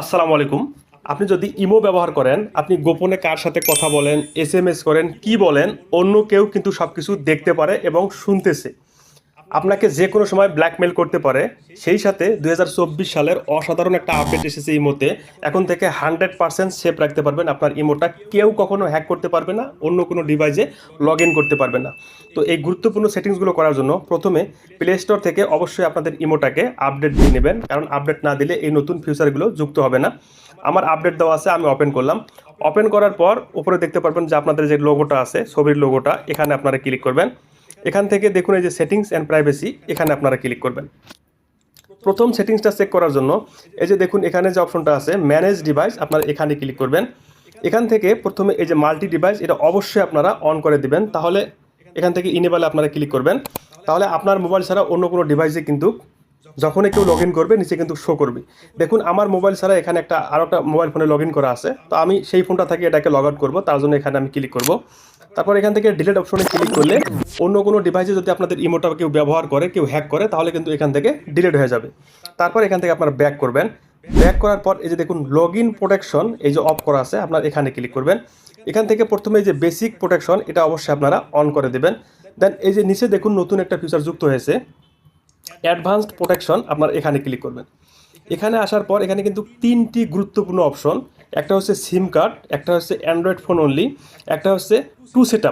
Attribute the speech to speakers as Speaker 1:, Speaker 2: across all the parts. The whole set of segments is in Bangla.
Speaker 1: আসসালামু আলাইকুম। আপনি যদি ইমো ব্যবহার করেন, আপনি গোপনে কার সাথে কথা বলেন, এস করেন, কি বলেন, অন্য কেউ কিন্তু সব কিছু দেখতে পারে এবং শুনতেছে। আপনাকে যে কোনো সময় ব্ল্যাকমেল করতে পারে। সেই সাথে দু হাজার চব্বিশ সালের অসাধারণ একটা আপডেট এসেছে ইমোতে এখন থেকে হান্ড্রেড পার্সেন্ট সেফ রাখতে পারবেন। আপনার ইমোটা কেউ কখনো হ্যাক করতে পারবে না, অন্য কোনো ডিভাইসে লগ করতে পারবে না। তো এই গুরুত্বপূর্ণ সেটিংসগুলো করার জন্য প্রথমে প্লে স্টোর থেকে অবশ্যই আপনাদের ইমোটাকে আপডেট দিয়ে নেবেন। কারণ আপডেট না দিলে এই নতুন ফিউচারগুলো যুক্ত হবে না। আমার আপডেট দেওয়া আছে, আমি ওপেন করলাম। ওপেন করার পর উপরে দেখতে পারবেন যে আপনাদের যে লোগোটা আছে, ছবির লোগোটা এখানে আপনারা ক্লিক করবেন। এখান থেকে দেখুন এই যে সেটিংস অ্যান্ড প্রাইভেসি এখানে আপনারা ক্লিক করবেন। প্রথম সেটিংসটা চেক করার জন্য, এই যে দেখুন এখানে যে অপশনটা আছে ম্যানেজ ডিভাইস আপনারা এখানে ক্লিক করবেন। এখান থেকে প্রথমে এই যে মাল্টি ডিভাইস এটা অবশ্যই আপনারা অন করে দিবেন। তাহলে এখান থেকে ইনেবেলে আপনারা ক্লিক করবেন। তাহলে আপনার মোবাইল ছাড়া অন্য কোনো ডিভাইসে কিন্তু যখনই কেউ লগ করবে, নিচে কিন্তু শো করবে। দেখুন, আমার মোবাইল ছাড়া এখানে একটা আরও একটা মোবাইল ফোনে লগ করা আছে। তো আমি সেই ফোনটা থেকে এটাকে লগ আউট করব, তার জন্য এখানে আমি ক্লিক করব। তারপর এখান থেকে ডিলেট অপশনে ক্লিক করলে অন্য কোনো ডিভাইসে যদি আপনাদের ইমোটা কেউ ব্যবহার করে, কেউ হ্যাক করে, তাহলে কিন্তু এখান থেকে ডিলেট হয়ে যাবে। তারপর এখান থেকে আপনারা ব্যাক করবেন। ব্যাক করার পর এই যে দেখুন লগ ইন প্রোটেকশন এই যে অফ করা আছে, আপনার এখানে ক্লিক করবেন। এখান থেকে প্রথমে যে বেসিক প্রোটেকশন এটা অবশ্যই আপনারা অন করে দেবেন। দেন এই যে নিচে দেখুন, নতুন একটা ফিচার যুক্ত হয়েছে। অ্যাডভান্সড প্রোটেকশন আপনার এখানে ক্লিক করবেন। এখানে আসার পর এখানে কিন্তু তিনটি গুরুত্বপূর্ণ অপশন, একটা হচ্ছে সিম কার্ড, একটা হচ্ছে অ্যান্ড্রয়েড ফোন অনলি, একটা হচ্ছে টু সেট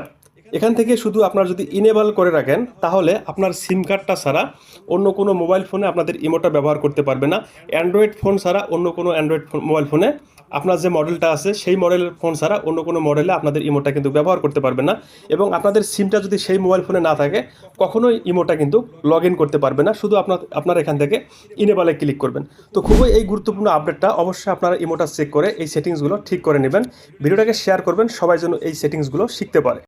Speaker 1: এখান থেকে শুধু আপনার যদি ইনেবল করে রাখেন, তাহলে আপনার সিম কার্ডটা ছাড়া অন্য কোনো মোবাইল ফোনে আপনাদের ইমোটা ব্যবহার করতে পারবে না। অ্যান্ড্রয়েড ফোন ছাড়া অন্য কোনো অ্যান্ড্রয়েড মোবাইল ফোনে আপনার যে মডেলটা আছে, সেই মডেলের ফোন ছাড়া অন্য কোনো মডেলে আপনাদের ইমোটা কিন্তু ব্যবহার করতে পারবে না এবং আপনাদের সিমটা যদি সেই মোবাইল ফোনে না থাকে, কখনোই ইমোটা কিন্তু লগ ইন করতে পারবে না। শুধু আপনার আপনার এখান থেকে ইনেবলে ক্লিক করবেন। তো খুবই এই গুরুত্বপূর্ণ আপডেটটা অবশ্যই আপনারা ইমোটা চেক করে এই সেটিংসগুলো ঠিক করে নেবেন। ভিডিওটাকে শেয়ার করবেন, সবাই যেন এই সেটিংসগুলো শিখতে পারে।